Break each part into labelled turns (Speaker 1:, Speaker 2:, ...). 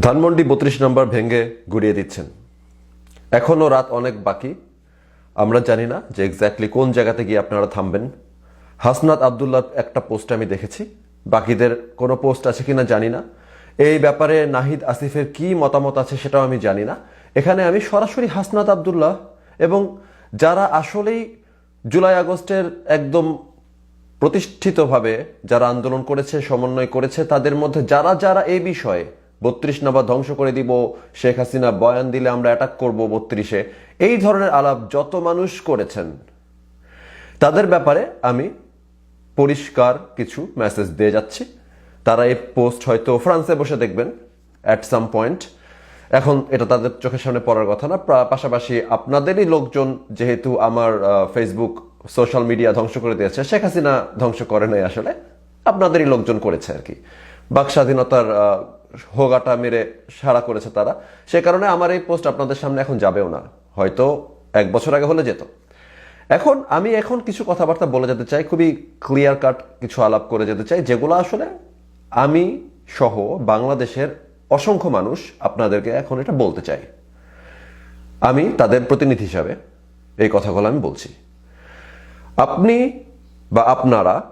Speaker 1: ধানমন্ডি বত্রিশ নম্বর ভেঙে গুড়িয়ে দিচ্ছেন। এখনও রাত অনেক বাকি। আমরা জানি না যে এক্স্যাক্টলি কোন জায়গাতে গিয়ে আপনারা থামবেন। হাসনাত আবদুল্লার একটা পোস্ট আমি দেখেছি। বাকিদের কোনো পোস্ট আছে কিনা জানি না। এই ব্যাপারে নাহিদ আসিফের কি মতামত আছে সেটাও আমি জানি না। এখানে আমি সরাসরি হাসনাত আবদুল্লাহ এবং যারা আসলেই জুলাই আগস্টের একদম প্রতিষ্ঠিতভাবে যারা আন্দোলন করেছে, সমন্বয় করেছে, তাদের মধ্যে যারা যারা এই বিষয়ে বত্রিশ নম্বর ধ্বংস করে দিব, শেখ হাসিনা বয়ান দিলে আমরা অ্যাটাক করব বত্রিশে। এই ধরনের আলাপ যত মানুষ করেছেন, তাদের ব্যাপারে আমি পরিষ্কার কিছু মেসেজ দিয়ে যাচ্ছি। তারা এই পোস্ট হয়তো ফ্রান্সে বসে দেখবেন অ্যাট সাম পয়েন্ট এখন এটা তাদের চোখের সামনে পড়ার কথা না পাশাপাশি আপনাদেরই লোকজন যেহেতু আমার ফেসবুক সোশ্যাল মিডিয়া ধ্বংস করে দিয়েছে, শেখ হাসিনা ধ্বংস করে নাই আসলে, আপনাদেরই লোকজন করেছে আর কি। বাক স্বাধীনতার হোগাটা মেরে সাড়া করেছে তারা। সে কারণে আমার এই পোস্ট আপনাদের সামনে এখন যাবেও না। হয়তো এক বছর আগে হলে যেত। এখন আমি এখন কিছু কথাবার্তা বলে যেতে চাই, খুবই ক্লিয়ার কাট কিছু আলাপ করে যেতে চাই, যেগুলো আসলে আমি সহ বাংলাদেশের অসংখ্য মানুষ আপনাদেরকে এখন এটা বলতে চাই। আমি তাদের প্রতিনিধি হিসাবে এই কথাগুলো আমি বলছি। আপনি বা আপনারা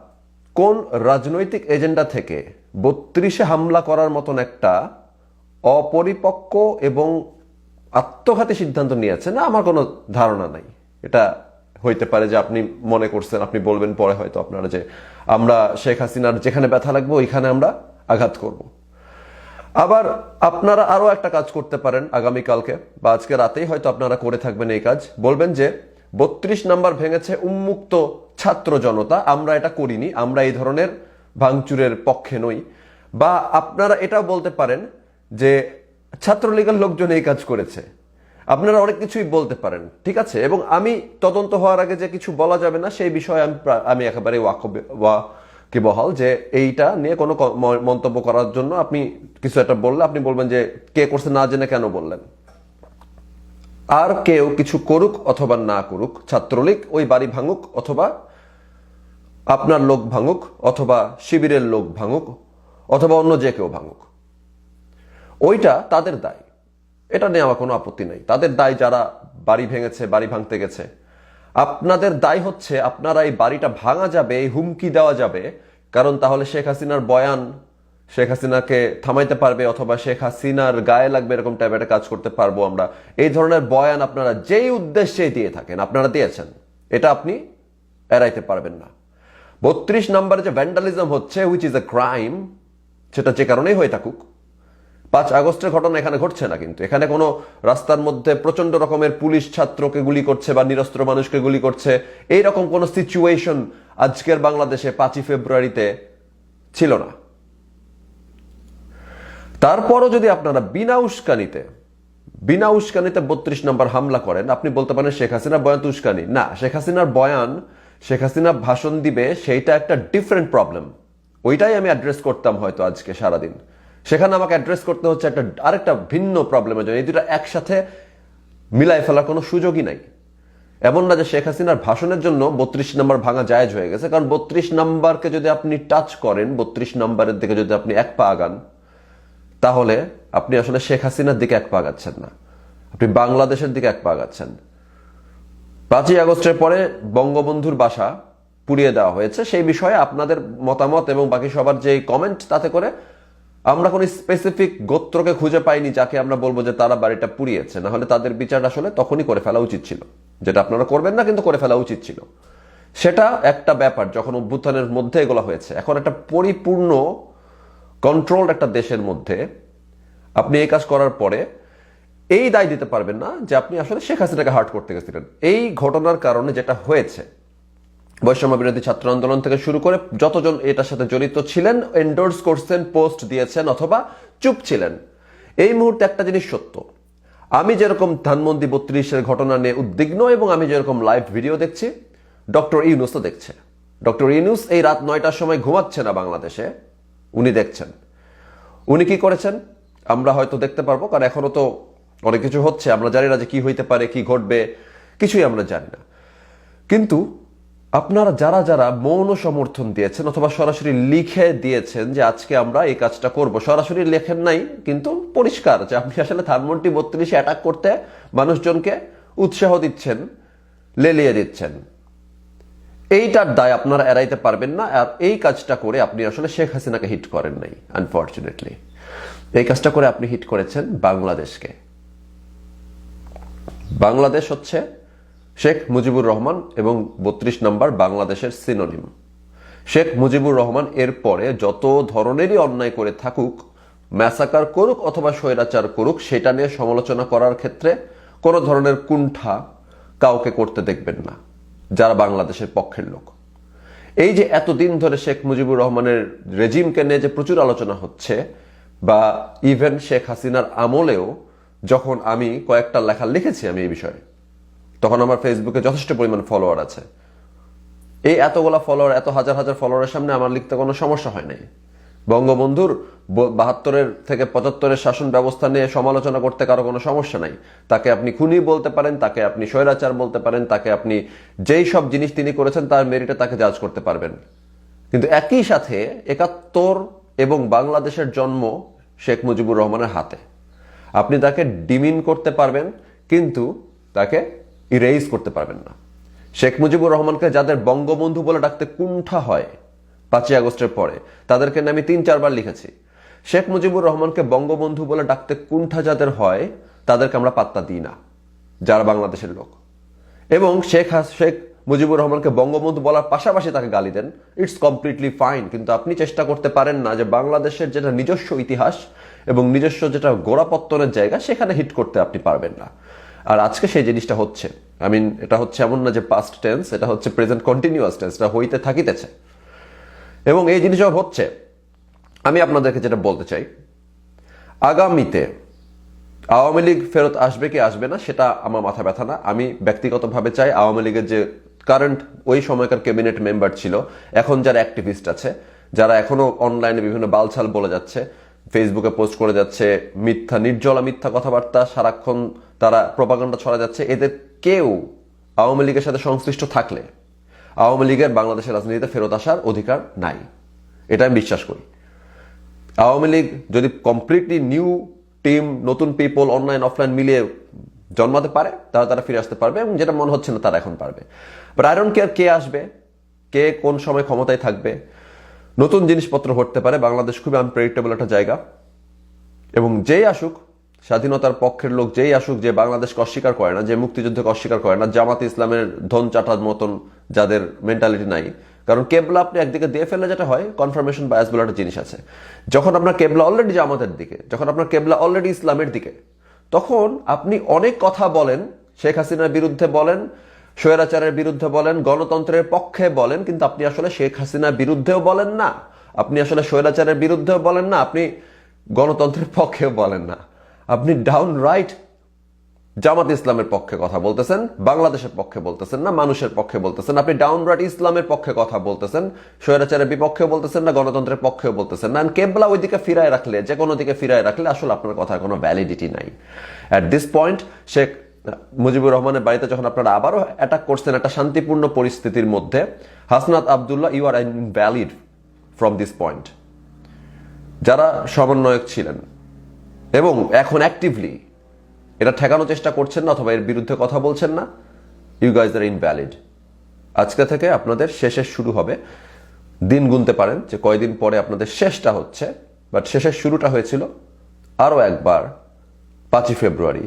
Speaker 1: কোন রাজনৈতিক এজেন্ডা থেকে বত্রিশে হামলা করার মতন একটা অপরিপক্ক এবং আত্মঘাতী সিদ্ধান্ত নিয়েছেন না, আমার কোনো ধারণা নাই। এটা হইতে পারে যে আপনি মনে করছেন, আপনি বলবেন পরে হয়তো আপনারা যে আমরা শেখ হাসিনার যেখানে ব্যথা লাগবে, ওইখানে আমরা আঘাত করব। আবার আপনারা আরও একটা কাজ করতে পারেন আগামীকালকে, বা আজকে রাতেই হয়তো আপনারা করে থাকবেন এই কাজ। বলবেন যে, বত্রিশ নাম্বার ভেঙেছে উন্মুক্ত ছাত্র জনতা, আমরা এটা করিনি, আমরা এই ধরনের ভাঙচুরের পক্ষে নই। বা আপনারা এটাও বলতে পারেন যে ছাত্রলীগের লোকজন এই কাজ করেছে। আপনারা অনেক কিছুই বলতে পারেন, ঠিক আছে? এবং আমি তদন্ত হওয়ার আগে যে কিছু বলা যাবে না, সেই বিষয়ে আমি আমি একেবারে ওয়াকবে- বহাল যে এইটা নিয়ে কোনো মন্তব্য করার জন্য আপনি কিছু একটা বললে আপনি বলবেন যে কে করছে না জেনে কেন বললেন? আর কেউ কিছু করুক অথবা না করুক, ছাত্রলীগ ওই বাড়ি ভাঙুক অথবা আপনার লোক ভাঙুক অথবা শিবিরের লোক ভাঙুক অথবা অন্য যে কেউ ভাঙুক। ওইটা তাদের দায়। এটা নিয়ে আমার কোনো আপত্তি নেই। তাদের দায় যারা বাড়ি ভেঙেছে, বাড়ি ভাঙতে গেছে, আপনাদের দায় হচ্ছে আপনারা এই বাড়িটা ভাঙা যাবে, এই হুমকি দেওয়া যাবে, কারণ তাহলে শেখ হাসিনার বয়ান, শেখ হাসিনাকে থামাইতে পারবে অথবা শেখ হাসিনার গায়ে লাগবে এরকম টাইপের কাজ করতে পারব আমরা। এই ধরনের বয়ান আপনারা যেই উদ্দেশ্যে দিয়ে থাকেন, আপনারা দিয়েছেন, এটা আপনি এড়াইতে পারবেন না। বত্রিশ নম্বরে যে ভ্যান্ডালিজম হচ্ছে উইচ ইজ এ ক্রাইম সেটা যে কারণেই হয়ে থাকুক। পাঁচ আগস্টের ঘটনা এখানে ঘটছে না কিন্তু। এখানে কোনো রাস্তার মধ্যে প্রচণ্ড রকমের পুলিশ ছাত্রকে গুলি করছে বা নিরস্ত্র মানুষকে গুলি করছে এই রকম কোনো সিচুয়েশন আজকের বাংলাদেশে পাঁচই ফেব্রুয়ারিতে ছিল না। তারপরও যদি আপনারা বিনা উস্কানিতে বিনা উস্কানিতে বত্রিশ নম্বর হামলা করেন, আপনি বলতে পারেন শেখ হাসিনার বয়ান তো উস্কানি। না, শেখ হাসিনার বয়ান শেখ হাসিনা ভাষণ দিবে, সেইটা একটা ডিফারেন্ট প্রবলেম ওইটাই আমি অ্যাড্রেস করতাম হয়তো আজকে সারাদিন। সেখানে আমাকে অ্যাড্রেস করতে হচ্ছে একটা আরেকটা ভিন্ন প্রবলেমের জন্য। এই দুটো একসাথে মিলাই ফেলার কোনো সুযোগই নাই। এমন না যে শেখ হাসিনার ভাষণের জন্য বত্রিশ নাম্বার ভাঙা জায়েজ হয়ে গেছে, কারণ বত্রিশ নাম্বারকে যদি আপনি টাচ করেন, বত্রিশ নাম্বারের দিকে যদি আপনি এক পা আগান, তাহলে আপনি আসলে শেখ হাসিনার দিকে এক পা আগাচ্ছেন না। আপনি বাংলাদেশের দিকে এক পা আগাচ্ছেন। পাঁচই আগস্টের পরে বঙ্গবন্ধুর বাসা পুড়িয়ে দেওয়া হয়েছে। সেই বিষয়ে আপনাদের মতামত এবং বাকি সবার যে কমেন্ট তাতে করে আমরা কোনো স্পেসিফিক গোত্রকে খুঁজে পাইনি যাকে আমরা বলব যে তারা বাড়িটা পুড়িয়েছে। না হলে তাদের বিচার আসলে তখনই করে ফেলা উচিত ছিল। যেটা আপনারা করবেন না, কিন্তু করে ফেলা উচিত ছিল। সেটা একটা ব্যাপার, যখন অভ্যুত্থানের মধ্যে এগুলো হয়েছে। এখন একটা পরিপূর্ণ কন্ট্রোল একটা দেশের মধ্যে আপনি এই কাজ করার পরে এই দায় দিতে পারবেন না যে আপনি আসলে শেখ হাসিনাকে হার্ট করতে গেছিলেন। এই ঘটনার কারণে যেটা হয়েছে, বৈষম্য বিরোধী ছাত্র আন্দোলন থেকে শুরু করে যতজন এটার সাথে জড়িত ছিলেন এন্ডোর্স করছেন পোস্ট দিয়েছেন অথবা চুপ ছিলেন। এই মুহূর্তে একটা জিনিস সত্য। আমি যেরকম ধানমন্দি বত্রিশের ঘটনা নিয়ে উদ্বিগ্ন এবং আমি যেরকম লাইভ ভিডিও দেখছি, ডক্টর ইউনুসও দেখছে। ডক্টর ইউনুস এই রাত নয়টার সময় ঘুমাচ্ছে না বাংলাদেশে, উনি দেখছেন। উনি কি করেছেন? আমরা হয়তো দেখতে পারব, কারণ এখনও তো অনেক কিছু হচ্ছে, আমরা জানি না যে কি হইতে পারে, কি ঘটবে, কিছুই আমরা জানি না। কিন্তু আপনারা যারা যারা মৌন সমর্থন দিয়েছেন অথবা সরাসরি লিখে দিয়েছেন যে আজকে আমরা এই কাজটা করব, সরাসরি লেখেন নাই, কিন্তু পরিষ্কার যে আপনি আসলে ধানমন্ডি বত্রিশে অ্যাটাক করতে মানুষজনকে উৎসাহ দিচ্ছেন, লেলিয়ে দিচ্ছেন। এইটার দায় আপনারা এড়াইতে পারবেন না, আর এই কাজটা করে আপনি আসলে শেখ হাসিনাকে হিট করেন নাই আনফর্চুনেটলি এই কাজটা করে আপনি হিট করেছেন বাংলাদেশকে। বাংলাদেশ হচ্ছে শেখ মুজিবুর রহমান এবং বত্রিশ নম্বর বাংলাদেশের সিনোনিম। শেখ মুজিবুর রহমান এর পরে যত ধরনেরই অন্যায় করে থাকুক, ম্যাসাকার করুক অথবা স্বৈরাচার করুক, সেটা নিয়ে সমালোচনা করার ক্ষেত্রে কোনো ধরনের কুণ্ঠা কাউকে করতে দেখবেন না, যারা বাংলাদেশের পক্ষের লোক। এই যে এতদিন ধরে শেখ মুজিবুর রহমানের রেজিমকে নিয়ে যে প্রচুর আলোচনা হচ্ছে বা ইভেন শেখ হাসিনার আমলেও যখন আমি কয়েকটা লেখা লিখেছি আমি এই বিষয়ে, তখন আমার ফেসবুকে যথেষ্ট পরিমাণ ফলোয়ার আছে। এই এতগুলা ফলোয়ার এত হাজার হাজার ফলোয়ারের সামনে আমার লিখতে কোনো সমস্যা হয় নাই। বঙ্গবন্ধুর বাহাত্তরের থেকে পঁচাত্তরের শাসন ব্যবস্থা নিয়ে সমালোচনা করতে কারও কোনো সমস্যা নাই। তাকে আপনি খুনি বলতে পারেন, তাকে আপনি স্বৈরাচার বলতে পারেন, তাকে আপনি যেই সব জিনিস তিনি করেছেন তার মেরিটে তাকে জাজ করতে পারবেন। কিন্তু একই সাথে একাত্তর এবং বাংলাদেশের জন্ম শেখ মুজিবুর রহমানের হাতে। আপনি তাকে ডিমিন করতে পারবেন, কিন্তু তাকে ইরেজ করতে পারবেন না। শেখ মুজিবুর রহমানকে যাদের বঙ্গবন্ধু বলে ডাকতে কুণ্ঠা হয় পাঁচই আগস্টের পরে, তাদেরকে আমি তিন, চারবার লিখেছি। শেখ মুজিবুর রহমানকে বঙ্গবন্ধু বলে ডাকতে কুণ্ঠা যাদের হয়, তাদেরকে আমরা পাত্তা দিই না, যারা বাংলাদেশের লোক। এবং শেখ শেখ মুজিবুর রহমানকে বঙ্গবন্ধু বলার পাশাপাশি তাকে গালি দেন। ইটস কমপ্লিটলি ফাইন কিন্তু আপনি চেষ্টা করতে পারেন না যে বাংলাদেশের যেটা নিজস্ব ইতিহাস এবং নিজস্ব যেটা গোড়াপত্তনের জায়গা, সেখানে হিট করতে আপনি পারবেন না। আর আজকে সেই জিনিসটা হচ্ছে। আই মিন এটা হচ্ছে এমন না যে পাস্ট টেন্স এটা হচ্ছে প্রেজেন্ট কন্টিনিউয়াস টেন্স এটা হইতে থাকিতেছে। এবং এই জিনিস যখন হচ্ছে, আমি আপনাদেরকে যেটা বলতে চাই, আগামীতে আওয়ামী লীগ ফেরত আসবে কি আসবে না, সেটা আমার মাথা ব্যথা না। আমি ব্যক্তিগতভাবে চাই আওয়ামী লীগের যে কারেন্ট ওই সময়কার ক্যাবিনেট মেম্বার ছিল, এখন যারা অ্যাক্টিভিস্ট আছে, যারা এখনও অনলাইনে বিভিন্ন বালছাল বলে যাচ্ছে ফেসবুকে পোস্ট করে যাচ্ছে মিথ্যা, নির্জলা মিথ্যা কথাবার্তা, সারাক্ষণ তারা প্রপাগান্ডা ছড়া যাচ্ছে। এদের কেউ আওয়ামী লীগের সাথে সংশ্লিষ্ট থাকলে, আওয়ামী লীগের বাংলাদেশের রাজনীতিতে ফেরত আসার অধিকার নাই। এটা আমি বিশ্বাস করি। আওয়ামী লীগ যদি কমপ্লিটলি নিউ টিম নতুন পিপল অনলাইন অফলাইন মিলিয়ে জন্মাতে পারে, তাহলে তারা ফিরে আসতে পারবে এবং যেটা মনে হচ্ছে না তারা এখন পারবে। বাট আই ডোন্ট কেয়ার কে আসবে, কে কোন সময় ক্ষমতায় থাকবে নতুন জিনিসপত্র ঘটতে পারে। বাংলাদেশ খুবই আনপ্রেডিক্টেবল একটা জায়গা। এবং যেই আসুক, স্বাধীনতার পক্ষের লোক যেই আসুক, যে বাংলাদেশকে অস্বীকার করে না, যে মুক্তিযুদ্ধকে অস্বীকার করে না, জামাত ইসলামের ধন চাটার মতন যাদের মেন্টালিটি নাই। কারণ কেবলা আপনি একদিকে দিয়ে ফেলে যেটা হয় কনফার্মেশন বায়াস বলে একটা জিনিস আছে। যখন আপনার কেবলা অলরেডি জামাতের দিকে, যখন আপনার কেবলা অলরেডি ইসলামের দিকে, তখন আপনি অনেক কথা বলেন, শেখ হাসিনার বিরুদ্ধে বলেন স্বৈরাচারের বিরুদ্ধে বলেন, গণতন্ত্রের পক্ষে বলেন, কিন্তু আপনি আসলে শেখ হাসিনার বিরুদ্ধেও বলেন না। আপনি আসলে স্বৈরাচারের বিরুদ্ধেও বলেন না, আপনি গণতন্ত্রের পক্ষেও বলেন না। আপনি ডাউন রাইট জামাত ইসলামের পক্ষে কথা বলতেছেন, বাংলাদেশের পক্ষে বলতেছেন না, মানুষের পক্ষে বলতেছেন আপনি ডাউন রাইট ইসলামের পক্ষে কথা বলতেছেন, স্বৈরাচারের বিপক্ষে বলতেছেন না, গণতন্ত্রের পক্ষেও বলতেছেন না। কেবলা ওই দিকে ফিরায় রাখলে যে কোনো দিকে ফিরায় রাখলে আসলে আপনার কথার কোনো ভ্যালিডিটি নাই। At this point Sheikh Mujibur রহমানের বাড়িতে যখন আপনারা আবারও অ্যাটাক করছেন একটা শান্তিপূর্ণ পরিস্থিতির মধ্যে, Hasnat Abdullah you are valid from this point যারা সমন্বয়ক ছিলেন এবং এখন অ্যাক্টিভলি এটা ঠেকানোর চেষ্টা করছেন না অথবা এর বিরুদ্ধে কথা বলছেন না ইউ গাইজ আর ইনভ্যালিড আজকে থেকে আপনাদের শেষের শুরু হবে। দিন গুনতে পারেন যে কয়দিন পরে আপনাদের শেষটা হচ্ছে বাট শেষের শুরুটা হয়েছিল আরও একবার পাঁচই ফেব্রুয়ারি।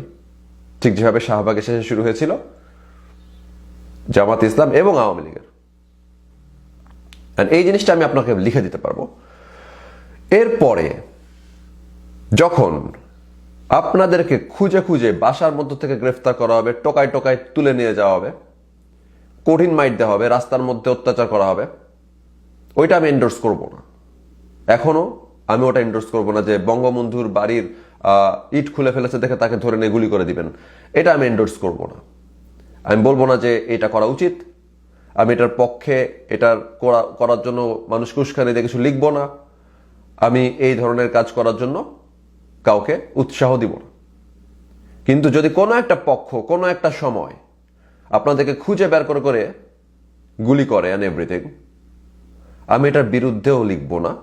Speaker 1: ঠিক যেভাবে শাহবাগের শেষে শুরু হয়েছিল, জামাত ইসলাম এবং আওয়ামী লীগের। এই জিনিসটা আমি আপনাকে লিখে দিতে পারব। এরপরে, যখন আপনাদেরকে খুঁজে খুঁজে বাসার মধ্য থেকে গ্রেফতার করা হবে, টোকায় টোকায় তুলে নিয়ে যাওয়া হবে, কঠিন মাইট দেওয়া হবে, রাস্তার মধ্যে অত্যাচার করা হবে, ওইটা আমি এন্ডোর্স করব না। এখনও আমি ওটা এন্ডোর্স করব না যে বঙ্গবন্ধুর বাড়ির ইট খুলে ফেলেছে, দেখে তাকে ধরে নিয়ে গুলি করে দিবেন। এটা আমি এন্ডোর্স করব না। আমি বলব না যে এটা করা উচিত। আমি এটার পক্ষে, এটার করা, করার জন্য মানুষ কুস্কানি দিয়ে কিছু লিখব না। আমি এই ধরনের কাজ করার জন্য কাউকে উৎসাহ দিব না। কিন্তু যদি কোনো একটা পক্ষ, কোনো একটা সময় আপনাদেরকে খুঁজে বের করে করে গুলি করে অ্যান্ড এভরিথিং আমি এটার বিরুদ্ধেও লিখব না।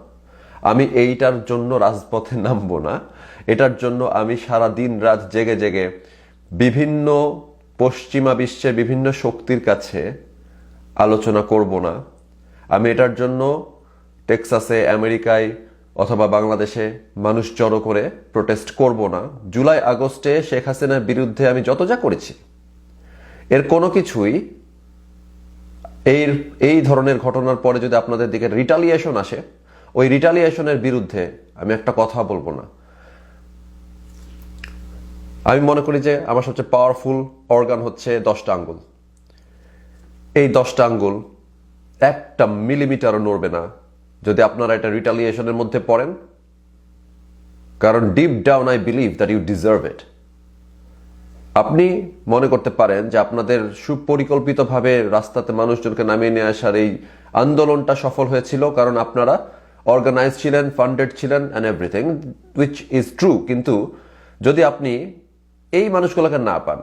Speaker 1: আমি এইটার জন্য রাজপথে নামবো না। এটার জন্য আমি সারা দিন রাত জেগে জেগে বিভিন্ন পশ্চিমা বিশ্বের বিভিন্ন শক্তির কাছে আলোচনা করব না। আমি এটার জন্য টেক্সাসে, আমেরিকায় অথবা বাংলাদেশে মানুষ জড়ো করে প্রোটেস্ট করব না। জুলাই, আগস্টে শেখ হাসিনার বিরুদ্ধে আমি যত যা করেছি, এর কোনো কিছুই এই এই ধরনের ঘটনার পরে যদি আপনাদের দিকে রিটালিয়েশন আসে, ওই রিটালিয়েশনের বিরুদ্ধে আমি একটা কথা বলব না। আমি মনে করি যে আমার সবচেয়ে পাওয়ারফুল অর্গান হচ্ছে দশটা আঙ্গুল। এই দশটা আঙ্গুল একটা মিলিমিটারও নড়বে না। যদি আপনারা এটা রিটালিয়েশনের মধ্যে পড়েন, কারণ deep down I believe that you deserve it আপনি মনে করতে পারেন যে আপনাদের সুপরিকল্পিতভাবে রাস্তাতে মানুষজনকে নামিয়ে নিয়ে আসার এই আন্দোলনটা সফল হয়েছিল, কারণ আপনারা অর্গানাইজ ছিলেন ফান্ডেড ছিলেন and everything which is true কিন্তু যদি আপনি এই মানুষগুলোকে না পান।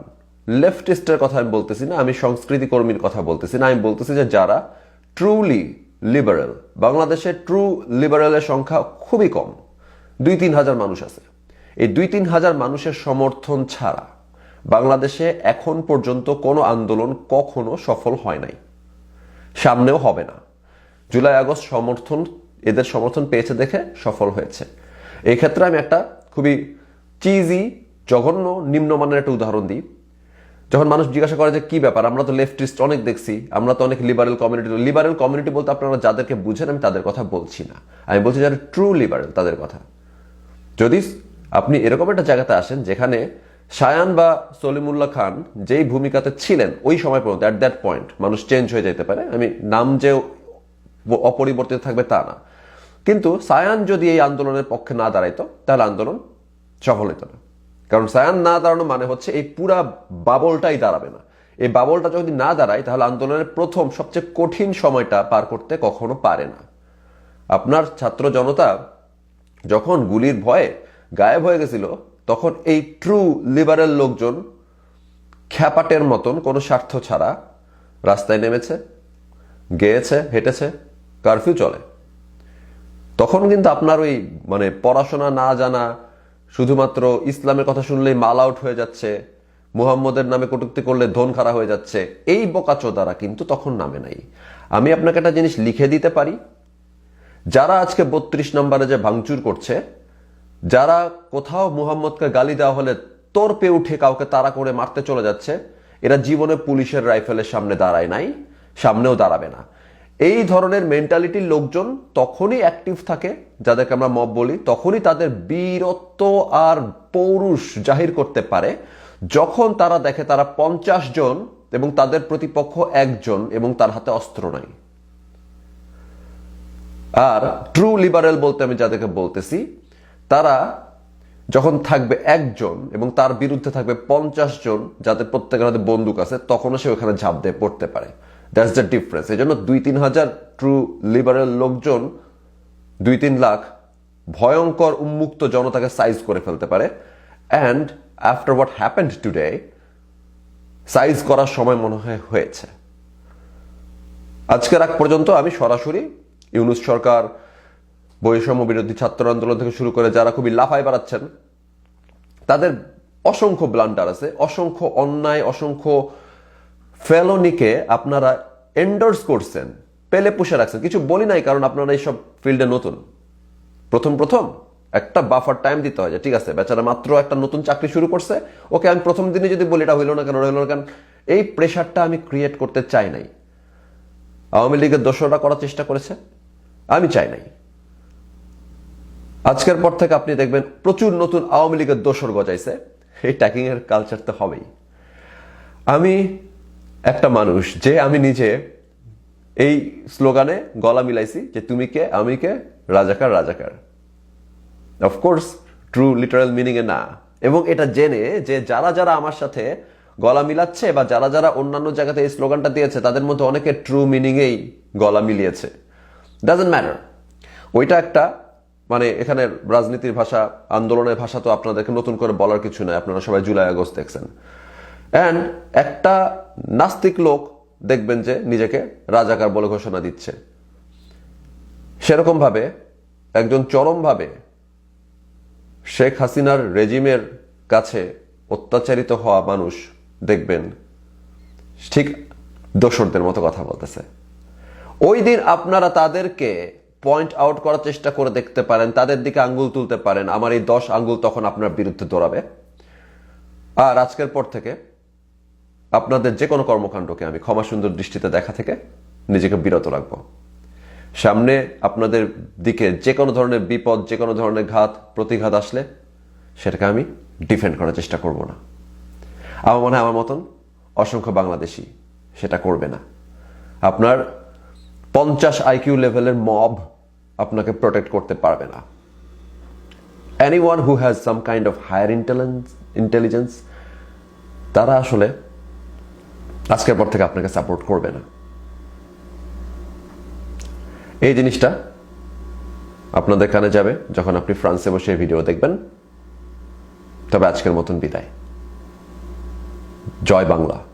Speaker 1: লেফটিস্টের কথা আমি বলতেছি না, আমি সংস্কৃতি কর্মীর কথা বলতেছি না, আমি বলতেছি যে যারা ট্রুলি লিবারেল বাংলাদেশে ট্রু লিবারেলের সংখ্যা খুবই কম। দুই তিন হাজার মানুষ আছে। এই দুই তিন হাজার মানুষের সমর্থন ছাড়া বাংলাদেশে এখন পর্যন্ত কোনো আন্দোলন কখনো সফল হয় নাই। সামনেও হবে না। জুলাই, আগস্ট সমর্থন, এদের সমর্থন পেয়েছে দেখে সফল হয়েছে। এই ক্ষেত্রে আমি একটা খুবই চিজি জঘন্য, নিম্নমানের একটা উদাহরণ দিই। যখন মানুষ জিজ্ঞাসা করে যে, কি ব্যাপার? আমরা তো লেফটিস্ট অনেক দেখছি। আমরা তো অনেক লিবারেল কমিউনিটি লিবারেল কমিউনিটি বলতে আপনারা যাদেরকে বুঝেন, আমি তাদের কথা বলছি না। আমি বলছি যারা ট্রু লিবারেল তাদের কথা। যদি আপনি এরকম একটা জায়গাতে আসেন যেখানে সায়ান বা সলিমুল্লাহ খান যেই ভূমিকাতে ছিলেন, ওই সময় পর্যন্ত অ্যাট দ্যাট পয়েন্ট মানুষ চেঞ্জ হয়ে যেতে পারে। আমি নাম যে অপরিবর্তিত থাকবে তা না। কিন্তু সায়ান যদি এই আন্দোলনের পক্ষে না দাঁড়াইতো, তাহলে আন্দোলন সফল হতো না। কারণ সায়ান না দাঁড়ানো মানে হচ্ছে এই পুরা বাবলটাই দাঁড়াবে না। এই বাবলটা যদি না দাঁড়ায়, তাহলে আন্দোলনের প্রথম সবচেয়ে কঠিন সময়টা পার করতে কখনো পারে না। আপনার ছাত্র জনতা যখন গুলির ভয়ে গায়েব হয়ে গেছিল, তখন এই ট্রু লিবারেল লোকজন খ্যাপাটের মতন কোনো স্বার্থ ছাড়া রাস্তায় নেমেছে, গেয়েছে, হেঁটেছে কারফিউ চলে। তখন কিন্তু আপনার ওই মানে পড়াশোনা না জানা শুধুমাত্র ইসলামের কথা শুনলেই মাল আউট হয়ে যাচ্ছে, মুহাম্মদের নামে কটুক্তি করলে ধন খারা হয়ে যাচ্ছে, এই বোকাচোদারা কিন্তু তখন নামে নাই। আমি আপনাকে একটা জিনিস লিখে দিতে পারি। যারা আজকে বত্রিশ নম্বরে যে ভাঙচুর করছে, যারা কোথাও মুহাম্মদকে গালি দেওয়া হলে তোরপে উঠে কাউকে তাড়া করে মারতে চলে যাচ্ছে, এরা জীবনে পুলিশের রাইফেলের সামনে দাঁড়ায় নাই, সামনেও দাঁড়াবে না। এই ধরনের মেন্টালিটির লোকজন তখনই অ্যাক্টিভ থাকে, যাদেরকে আমরা মব বলি, তখনই তাদের বীরত্ব আর পৌরুষ জাহির করতে পারে। যখন তারা দেখে তারা পঞ্চাশ জন এবং তাদের প্রতিপক্ষ একজন এবং তার হাতে অস্ত্র নাই। আর ট্রু লিবারেল বলতে আমি যাদেরকে বলতেছি, তারা যখন থাকবে একজন এবং তার বিরুদ্ধে থাকবে পঞ্চাশ জন, যাদের প্রত্যেকের হাতে বন্দুক আছে, তখনও সে ওখানে ঝাঁপ দিয়ে পড়তে পারে। দ্যাটস দ্য ডিফারেন্স এই জন্য দুই তিন হাজার ট্রু লিবারেল লোকজন দুই তিন লাখ ভয়ঙ্কর উন্মুক্ত জনতাকে সাইজ করে ফেলতে পারে। And after what happened today size করার সময় মনে হয় হয়েছে। আজকের আগ পর্যন্ত আমি সরাসরি ইউনুস সরকার, বৈষম্য বিরোধী ছাত্র আন্দোলন থেকে শুরু করে যারা খুবই লাফায় বাড়াচ্ছেন, তাদের অসংখ্য ব্লান্ডার আছে, অসংখ্য অন্যায়, অসংখ্য ফেলোনিকে আপনারা এন্ডোর্স করছেন, পেলে পুষে রাখছেন। কিছু বলি নাই, কারণ আপনারা এইসব ফিল্ডে নতুন। প্রথম প্রথম একটা বাফার টাইম দিতে হয় যে, ঠিক আছে, বেচারা মাত্র একটা নতুন চাকরি শুরু করছে। ওকে আমি প্রথম দিনে যদি বলি, এটা হইল না কেন হইল না কেন? এই প্রেশারটা আমি ক্রিয়েট করতে চাই নাই। আওয়ামী লীগের দোষরা করার চেষ্টা করেছে, আমি চাই নাই। আজকের পর থেকে আপনি দেখবেন প্রচুর নতুন আওয়ামী লীগের দোষর গজাইছে। এই ট্যাকিং এর কালচার তো হবেই। আমি একটা মানুষ, যে আমি নিজে এই স্লোগানে গলা মিলাইছি যে তুমি কে, আমি কে? রাজাকার রাজাকার। Of course true literal meaning এ না। এবং এটা জেনে যে যারা যারা আমার সাথে গলা মিলাচ্ছে বা যারা যারা অন্যান্য জায়গাতে এই স্লোগানটা দিয়েছে, তাদের মধ্যে অনেকে ট্রু মিনিংয়েই গলা মিলিয়েছে। ডাজেন্ট ম্যাটার ওইটা একটা মানে এখানে রাজনীতির ভাষা, আন্দোলনের ভাষা তো আপনাদেরকে নতুন করে বলার কিছু নয় আপনারা সবাই জুলাই আগস্ট দেখছেন। অ্যান্ড একটা নাস্তিক লোক দেখবেন যে নিজেকে রাজাকার বলে ঘোষণা দিচ্ছে। সেরকমভাবে একজন চরমভাবে শেখ হাসিনার রেজিমের কাছে অত্যাচারিত হওয়া মানুষ দেখবেন ঠিক দোসরদের মতো কথা বলতেছে। ওই দিন আপনারা তাদেরকে পয়েন্ট আউট করার চেষ্টা করে দেখতে পারেন, তাদের দিকে আঙ্গুল তুলতে পারেন, আমার এই দশ আঙ্গুল তখন আপনার বিরুদ্ধে দৌড়াবে। আর আজকের পর থেকে আপনাদের যে কোনো কর্মকাণ্ডকে আমি ক্ষমা সুন্দর দৃষ্টিতে দেখা থেকে নিজেকে বিরত রাখব। সামনে আপনাদের দিকে যে কোনো ধরনের বিপদ, যে কোনো ধরনের ঘাত, প্রতিঘাত আসলে সেটাকে আমি ডিফেন্ড করার চেষ্টা করব না। আমার মনে হয় আমার মতন অসংখ্য বাংলাদেশি সেটা করবে না। আপনার পঞ্চাশ আইকিউ লেভেলের মব আপনাকে প্রোটেক্ট করতে পারবে না। Anyone who has some kind of higher intelligence তারা আসলে আজকের পর থেকে আপনাকে সাপোর্ট করবে না। এই জিনিসটা আপনাদের কানে যাবে যখন আপনি ফ্রান্সে বসে ভিডিও দেখবেন। তবে আজকের মতন বিদায়। জয় বাংলা।